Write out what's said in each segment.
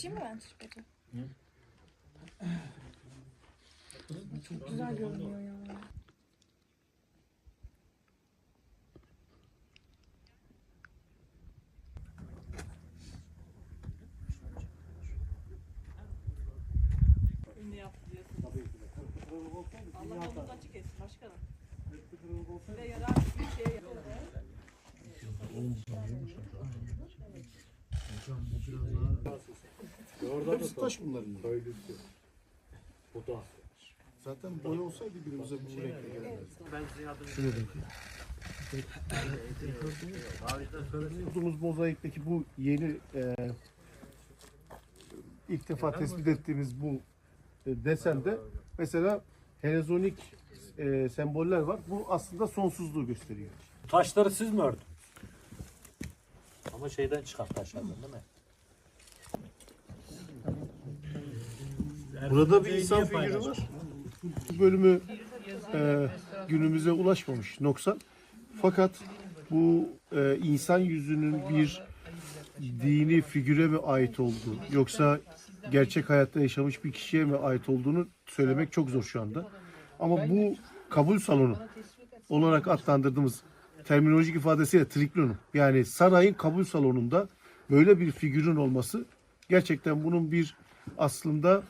Açayım mı ben tripodi? Çok güzel görünüyor ya. Ünlü yaptı diyorsun. Allah yolunu açık etsin başkanım. Size yarar bir şey yapalım. Hepsi taş bunların. Köylüsü. Bu da. Zaten boya olsaydı günümüze bu renkle gelmezdi. Ben sizin adınızı Bulduğumuz mozaikteki bu yeni e, ilk defa tespit ettiğimiz bu e, desende mesela helezonik e, semboller var. Bu aslında sonsuzluğu gösteriyor. Taşları siz mi ördünüz? Ama şeyden çıkar taşlardan değil mi? Burada bir insan figürü var. Bu bölümü e, günümüze ulaşmamış noksan. Fakat bu e, insan yüzünün bir dini figüre mi ait olduğu yoksa gerçek hayatta yaşamış bir kişiye mi ait olduğunu söylemek çok zor şu anda. Ama bu kabul salonu olarak adlandırdığımız terminolojik ifadesiyle triklonum yani sarayın kabul salonunda böyle bir figürün olması gerçekten bunun bir aslında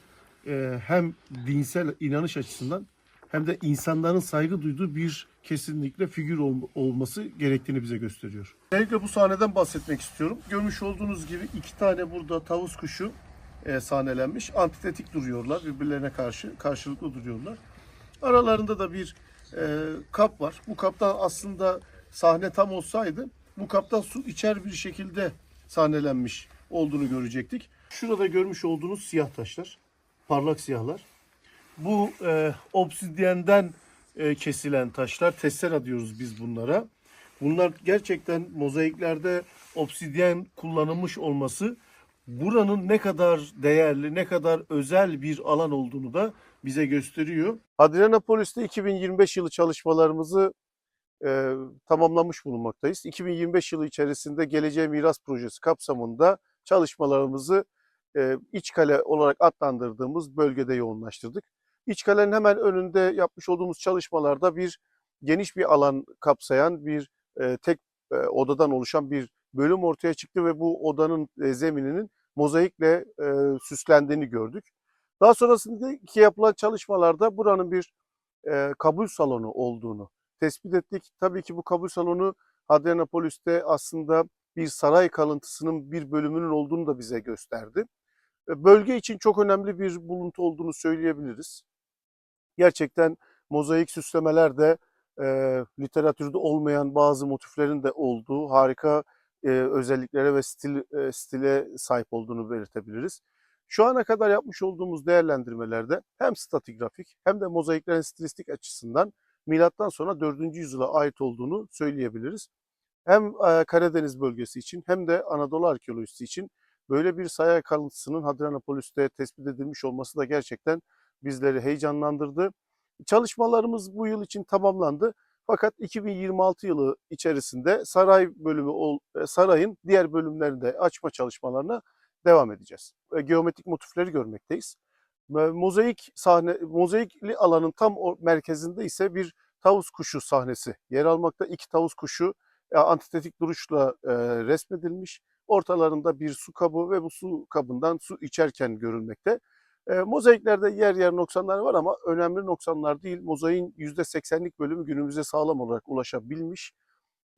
e, hem dinsel inanış açısından hem de insanların saygı duyduğu bir kesinlikle figür ol- olması gerektiğini bize gösteriyor. Özellikle bu sahneden bahsetmek istiyorum. Görmüş olduğunuz gibi iki tane burada tavus kuşu e, sahnelenmiş. Antitetik duruyorlar. Birbirlerine karşı karşılıklı duruyorlar. Aralarında da bir e, kap var. Bu kaptan aslında sahne tam olsaydı bu kaptan su içer bir şekilde sahnelenmiş olduğunu görecektik. Şurada görmüş olduğunuz siyah taşlar. Parlak siyahlar. Bu e, obsidiyenden e, kesilen taşlar. Tessera diyoruz biz bunlara. Bunlar gerçekten mozaiklerde obsidyen kullanılmış olması buranın ne kadar değerli, ne kadar özel bir alan olduğunu da bize gösteriyor. Adrianapolis'te 2025 yılı çalışmalarımızı e, tamamlamış bulunmaktayız. 2025 yılı içerisinde Geleceğe Miras Projesi kapsamında çalışmalarımızı e, iç kale olarak adlandırdığımız bölgede yoğunlaştırdık. İç kalenin hemen önünde yapmış olduğumuz çalışmalarda bir geniş bir alan kapsayan bir tek odadan oluşan bir bölüm ortaya çıktı ve bu odanın zemininin mozaikle e, süslendiğini gördük. Daha sonrasındaki yapılan çalışmalarda buranın bir kabul salonu olduğunu tespit ettik. Tabii ki bu kabul salonu Hadrianapolis'te aslında bir saray kalıntısının bir bölümünün olduğunu da bize gösterdi. E, Bölge için çok önemli bir buluntu olduğunu söyleyebiliriz. Gerçekten mozaik süslemeler de e, literatürde olmayan bazı motiflerin de olduğu harika e, özelliklere ve stil e, stile sahip olduğunu belirtebiliriz. Şu ana kadar yapmış olduğumuz değerlendirmelerde hem stratigrafik hem de mozaiklerin stilistik açısından milattan sonra 4. yüzyıla ait olduğunu söyleyebiliriz. Hem e, Karadeniz bölgesi için hem de Anadolu arkeolojisi için böyle bir saray kalıntısının Hadrianapolis'te tespit edilmiş olması da gerçekten bizleri heyecanlandırdı. Çalışmalarımız bu yıl için tamamlandı. Fakat 2026 yılı içerisinde saray bölümü e, sarayın diğer bölümlerini de açma çalışmalarına devam edeceğiz. E, Geometrik motifleri görmekteyiz. Ve Mozaik sahne mozaikli alanın tam merkezinde ise bir tavus kuşu sahnesi yer almakta. İki tavus kuşu e, antitetik duruşla e, resmedilmiş. Ortalarında bir su kabı ve bu su kabından su içerken görülmekte. E, mozaiklerde yer yer noksanlar var ama önemli noksanlar değil. Mozaiğin %80'lik bölümü günümüze sağlam olarak ulaşabilmiş.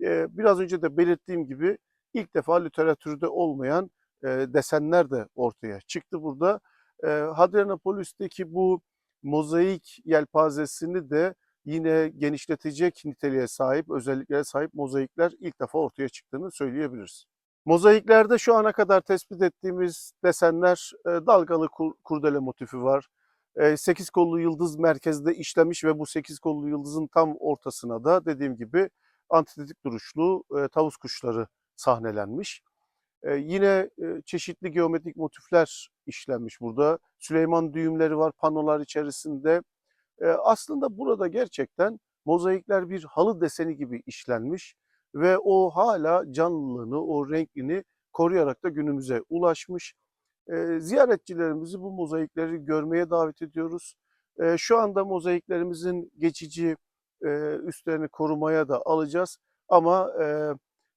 E, biraz önce de belirttiğim gibi ilk defa literatürde olmayan e, desenler de ortaya çıktı burada. E, Hadrianapolis'teki bu mozaik yelpazesini de yine genişletecek niteliğe sahip, özelliklere sahip mozaikler ilk defa ortaya çıktığını söyleyebiliriz. Mozaiklerde şu ana kadar tespit ettiğimiz desenler e, dalgalı kur- kurdele motifi var. E, sekiz kollu yıldız merkezde işlemiş ve bu sekiz kollu yıldızın tam ortasına da dediğim gibi antitetik duruşlu e, tavus kuşları sahnelenmiş. E, yine e, çeşitli geometrik motifler işlenmiş burada. Süleyman düğümleri var panolar içerisinde. E, aslında burada gerçekten mozaikler bir halı deseni gibi işlenmiş ve o hala canlılığını, o renklini koruyarak da günümüze ulaşmış. E, ziyaretçilerimizi bu mozaikleri görmeye davet ediyoruz. E, şu anda mozaiklerimizin geçici e, üstlerini korumaya da alacağız. Ama e,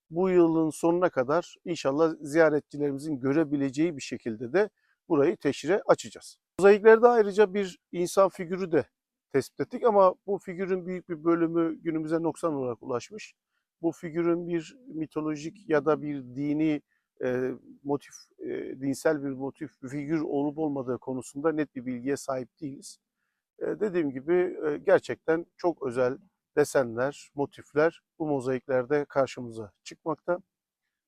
bu yılın sonuna kadar inşallah ziyaretçilerimizin görebileceği bir şekilde de burayı teşhire açacağız. Mozaiklerde ayrıca bir insan figürü de tespit ettik ama bu figürün büyük bir bölümü günümüze noksan olarak ulaşmış. Bu figürün bir mitolojik ya da bir dini e, motif, e, dinsel bir motif, bir figür olup olmadığı konusunda net bir bilgiye sahip değiliz. E, dediğim gibi e, gerçekten çok özel desenler, motifler bu mozaiklerde karşımıza çıkmakta.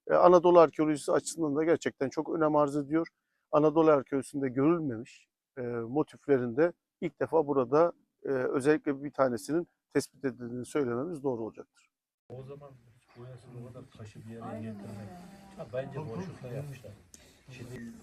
E, Anadolu arkeolojisi açısından da gerçekten çok önem arz ediyor. Anadolu arkeolojisinde görülmemiş e, motiflerinde ilk defa burada e, özellikle bir tanesinin tespit edildiğini söylememiz doğru olacaktır. O zaman hiç boyasız o kadar taşı bir yere getirmek. Ha, bence boşlukta yapmışlar. Şimdi